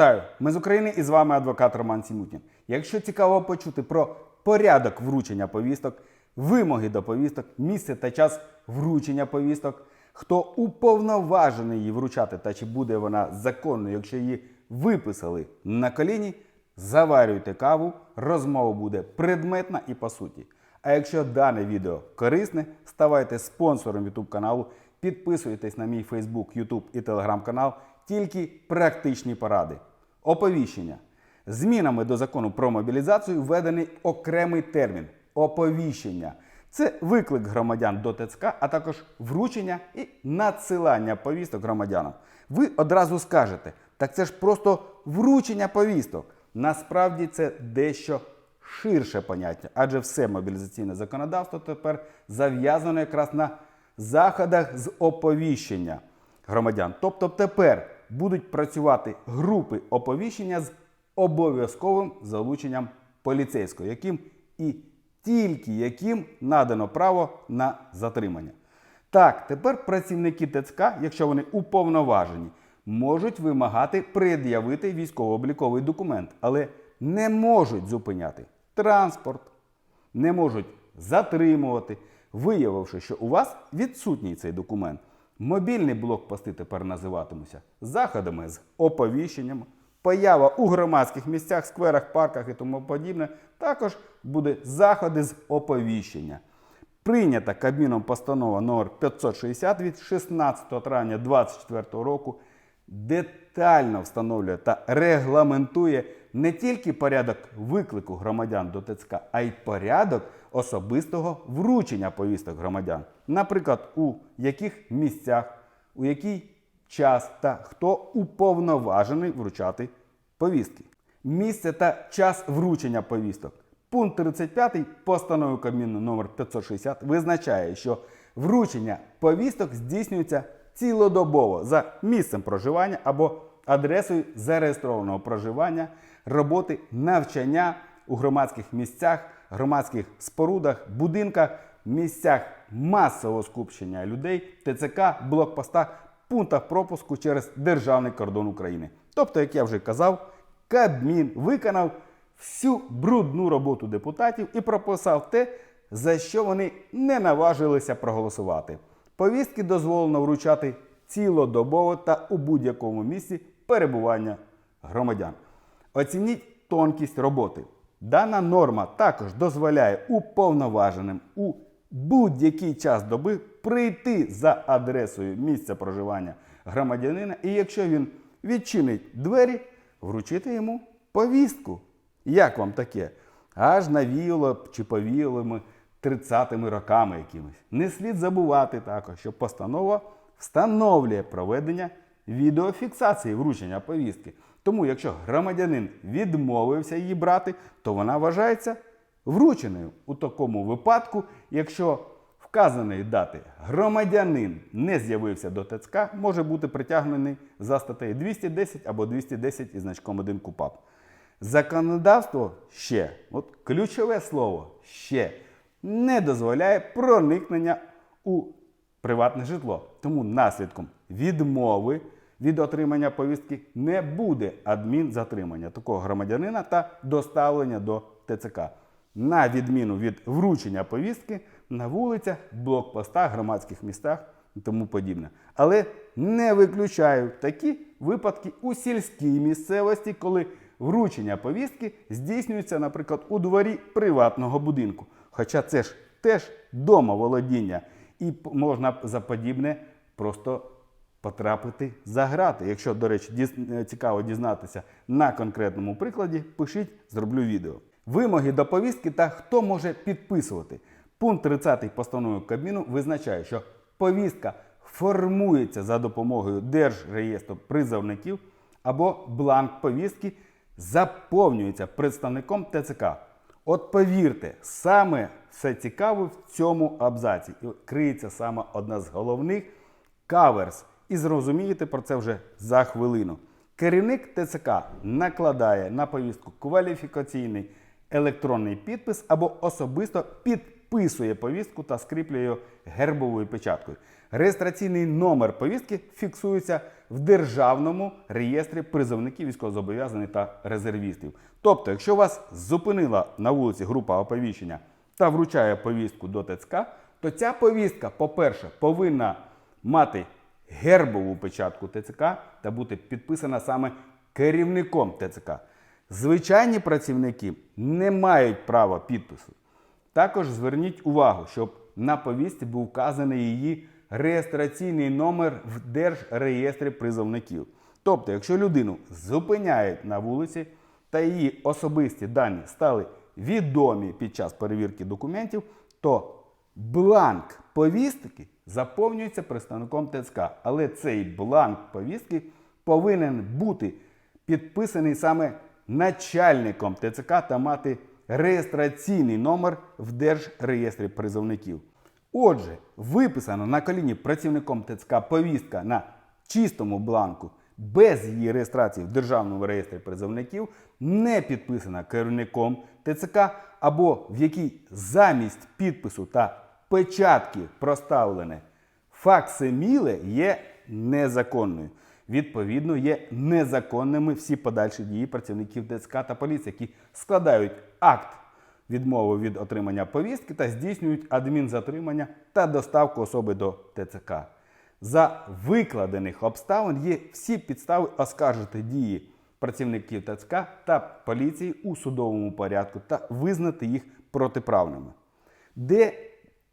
Вітаю! Ми з України і з вами адвокат Роман Сімутін. Якщо цікаво почути про порядок вручення повісток, вимоги до повісток, місце та час вручення повісток, хто уповноважений її вручати та чи буде вона законною, якщо її виписали на коліні, заварюйте каву, розмова буде предметна і по суті. А якщо дане відео корисне, ставайте спонсором YouTube каналу, підписуйтесь на мій Facebook, YouTube і Telegram канал. Тільки практичні поради. Оповіщення. Змінами до закону про мобілізацію введений окремий термін оповіщення. Це виклик громадян до ТЦК, а також вручення і надсилання повісток громадянам. Ви одразу скажете, так це ж просто вручення повісток. Насправді це дещо ширше поняття, адже все мобілізаційне законодавство тепер зав'язано якраз на заходах з оповіщення громадян. Тобто тепер будуть працювати групи оповіщення з обов'язковим залученням поліцейського, яким і тільки яким надано право на затримання. Так, тепер працівники ТЦК, якщо вони уповноважені, можуть вимагати пред'явити військово-обліковий документ, але не можуть зупиняти транспорт, не можуть затримувати, виявивши, що у вас відсутній цей документ. Мобільні блокпости тепер називатимуться заходами з оповіщенням. Поява у громадських місцях, скверах, парках і тому подібне. Також буде заходи з оповіщення. Прийнята Кабміном постанова номер 560 від 16 травня 2024 року детально встановлює та регламентує не тільки порядок виклику громадян до ТЦК, а й порядок особистого вручення повісток громадян. Наприклад, у яких місцях, у який час та хто уповноважений вручати повістки. Місце та час вручення повісток. Пункт 35 постанови Кабміну номер 560 визначає, що вручення повісток здійснюється цілодобово за місцем проживання або адресою зареєстрованого проживання, роботи, навчання у громадських місцях, громадських спорудах, будинках, місцях масового скупчення людей, ТЦК, блокпостах, пунктах пропуску через державний кордон України. Тобто, як я вже казав, Кабмін виконав всю брудну роботу депутатів і прописав те, за що вони не наважилися проголосувати. Повістки дозволено вручати цілодобово та у будь-якому місці перебування громадян. Оцініть тонкість роботи. Дана норма також дозволяє уповноваженим у будь-який час доби прийти за адресою місця проживання громадянина, і якщо він відчинить двері, вручити йому повістку. Як вам таке? Аж навіяло чи повіяло ми 30-ми роками якимось. Не слід забувати також, що постанова встановлює проведення відеофіксації вручення повістки. Тому, якщо громадянин відмовився її брати, то вона вважається врученою. У такому випадку, якщо вказаної дати громадянин не з'явився до ТЦК, може бути притягнений за статтею 210 або 210 із значком 1 КУПАП. Законодавство ще, от ключове слово ще не дозволяє проникнення у приватне житло. Тому наслідком відмови від отримання повістки не буде адмінзатримання такого громадянина та доставлення до ТЦК. На відміну від вручення повістки на вулицях, блокпостах, громадських містах і тому подібне. Але не виключаю такі випадки у сільській місцевості, коли вручення повістки здійснюється, наприклад, у дворі приватного будинку. Хоча це ж теж домоволодіння, і можна за подібне просто потрапити за грати. Якщо, до речі, діз- е, цікаво дізнатися на конкретному прикладі, пишіть, зроблю відео. Вимоги до повістки та хто може підписувати. Пункт 30 постанови Кабміну визначає, що повістка формується за допомогою Держреєстру призовників або бланк повістки заповнюється представником ТЦК. От повірте, саме все цікаве в цьому абзаці. І криється саме одна з головних каверс. І зрозумієте про це вже за хвилину. Керівник ТЦК накладає на повістку кваліфікаційний електронний підпис або особисто підписує повістку та скріплює гербовою печаткою. Реєстраційний номер повістки фіксується в державному реєстрі призовників військовозобов'язаних та резервістів. Тобто, якщо вас зупинила на вулиці група оповіщення та вручає повістку до ТЦК, то ця повістка, по-перше, повинна мати гербову печатку ТЦК та бути підписана саме керівником ТЦК. Звичайні працівники не мають права підпису. Також зверніть увагу, щоб на повістці був вказаний її реєстраційний номер в Держреєстрі призовників. Тобто, якщо людину зупиняють на вулиці та її особисті дані стали відомі під час перевірки документів, то бланк повістки заповнюється представником ТСК. Але цей бланк повістки повинен бути підписаний саме начальником ТЦК та мати реєстраційний номер в Держреєстрі призовників. Отже, виписана на коліні працівником ТЦК повістка на чистому бланку без її реєстрації в Державному реєстрі призовників, не підписана керівником ТЦК або в якій замість підпису та печатки проставлене факсиміле є незаконною. Відповідно, є незаконними всі подальші дії працівників ТЦК та поліції, які складають акт відмови від отримання повістки та здійснюють адмінзатримання та доставку особи до ТЦК. За викладених обставин є всі підстави оскаржити дії працівників ТЦК та поліції у судовому порядку та визнати їх протиправними. Де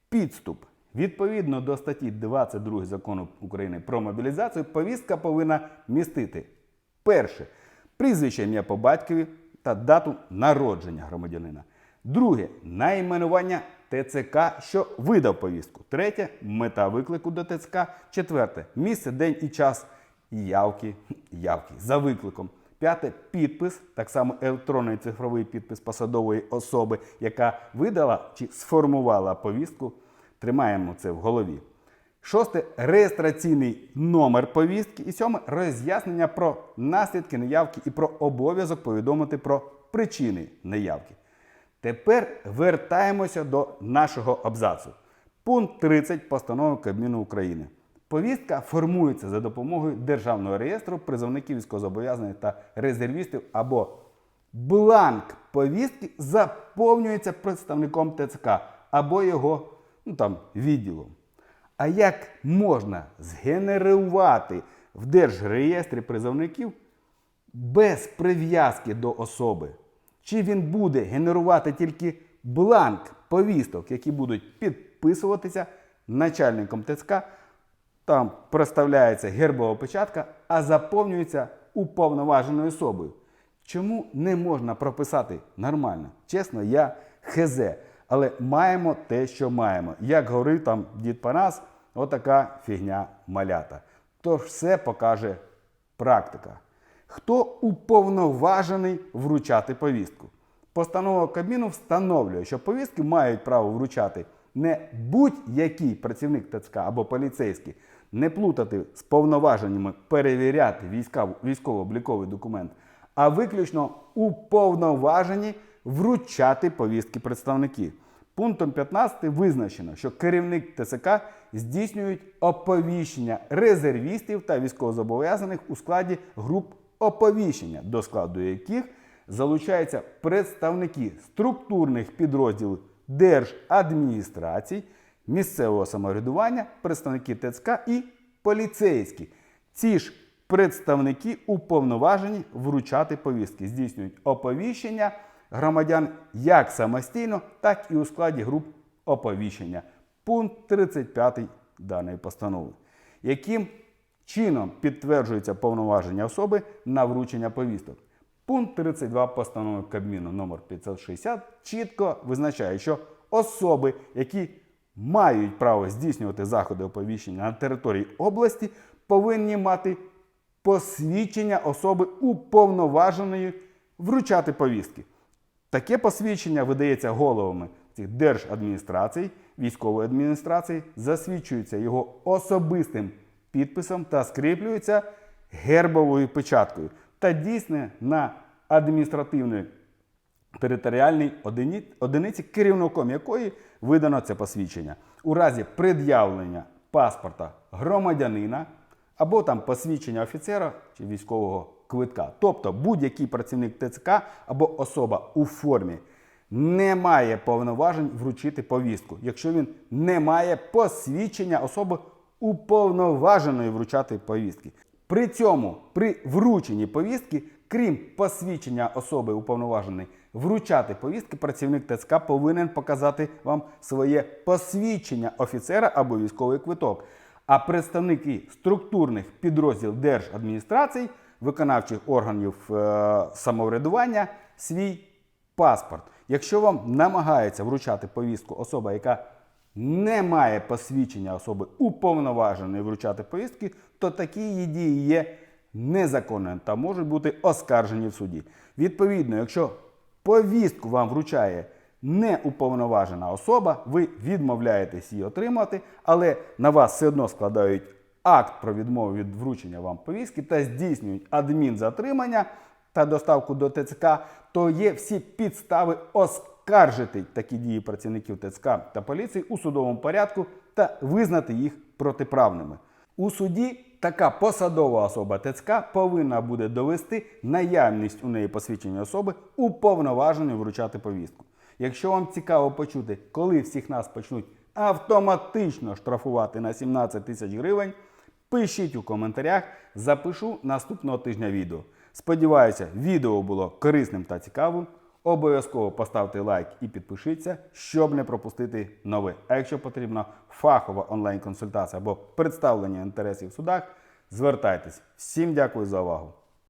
підступ? Відповідно до статті 22 закону України про мобілізацію, повістка повинна містити перше прізвище ім'я по батькові та дату народження громадянина. Друге найменування ТЦК, що видав повістку. Третє мета виклику до ТЦК. Четверте місце, день і час явки, явки за викликом. П'яте підпис, так само електронний цифровий підпис посадової особи, яка видала чи сформувала повістку. Тримаємо це в голові. Шосте реєстраційний номер повістки. І сьоме роз'яснення про наслідки неявки і про обов'язок повідомити про причини неявки. Тепер вертаємося до нашого абзацу. Пункт 30 постанови Кабміну України. Повістка формується за допомогою Державного реєстру призовників військовозобов'язаних та резервістів або бланк повістки заповнюється представником ТЦК або його ну, там, відділом. А як можна згенерувати в Держреєстрі призовників без прив'язки до особи? Чи він буде генерувати тільки бланк повісток, які будуть підписуватися начальником ТЦК? Там проставляється гербова печатка, а заповнюється уповноваженою особою. Чому не можна прописати нормально? Чесно, я хезе. Але маємо те, що маємо. Як говорив там дід Панас, отака фігня малята. Тож все покаже практика. Хто уповноважений вручати повістку? Постанова Кабміну встановлює, що повістки мають право вручати не будь-який працівник ТЦК або поліцейський, не плутати з повноваженнями перевіряти військово-обліковий документ, а виключно уповноважені вручати повістки представники. Пунктом 15 визначено, що керівник ТСК здійснюють оповіщення резервістів та військовозобов'язаних у складі груп оповіщення, до складу яких залучаються представники структурних підрозділів держадміністрацій, місцевого самоврядування, представники ТЦК і поліцейські. Ці ж представники уповноважені вручати повістки, здійснюють оповіщення громадян як самостійно, так і у складі груп оповіщення. Пункт 35 даної постанови. Яким чином підтверджується повноваження особи на вручення повісток? Пункт 32 постанови Кабміну номер 560 чітко визначає, що особи, які мають право здійснювати заходи оповіщення на території області, повинні мати посвідчення особи уповноваженої вручати повістки. Таке посвідчення видається головами цих держадміністрацій, військової адміністрації, засвідчується його особистим підписом та скріплюється гербовою печаткою та дійсне на адміністративної територіальній одиниці, керівником якої видано це посвідчення. У разі пред'явлення паспорта громадянина або там посвідчення офіцера чи військового квитка. Тобто будь-який працівник ТЦК або особа у формі не має повноважень вручити повістку, якщо він не має посвідчення особи уповноваженої вручати повістки. При цьому при врученні повістки, крім посвідчення особи уповноваженої вручати повістки, працівник ТЦК повинен показати вам своє посвідчення офіцера або військовий квиток. А представники структурних підрозділів держадміністрацій, виконавчих органів е, самоврядування свій паспорт. Якщо вам намагається вручати повістку особа, яка не має посвідчення особи уповноваженої вручати повістки, то такі її дії є незаконними та можуть бути оскаржені в суді. Відповідно, якщо повістку вам вручає неуповноважена особа, ви відмовляєтесь її отримати, але на вас все одно складають акт про відмову від вручення вам повістки та здійснюють адмінзатримання та доставку до ТЦК, то є всі підстави оскаржити такі дії працівників ТЦК та поліції у судовому порядку та визнати їх протиправними. У суді така посадова особа ТЦК повинна буде довести наявність у неї посвідчення особи уповноваженої вручати повістку. Якщо вам цікаво почути, коли всіх нас почнуть автоматично штрафувати на 17 тисяч гривень, пишіть у коментарях, запишу наступного тижня відео. Сподіваюся, відео було корисним та цікавим. Обов'язково поставте лайк і підпишіться, щоб не пропустити нове. А якщо потрібна фахова онлайн-консультація або представлення інтересів в судах, звертайтесь. Всім дякую за увагу!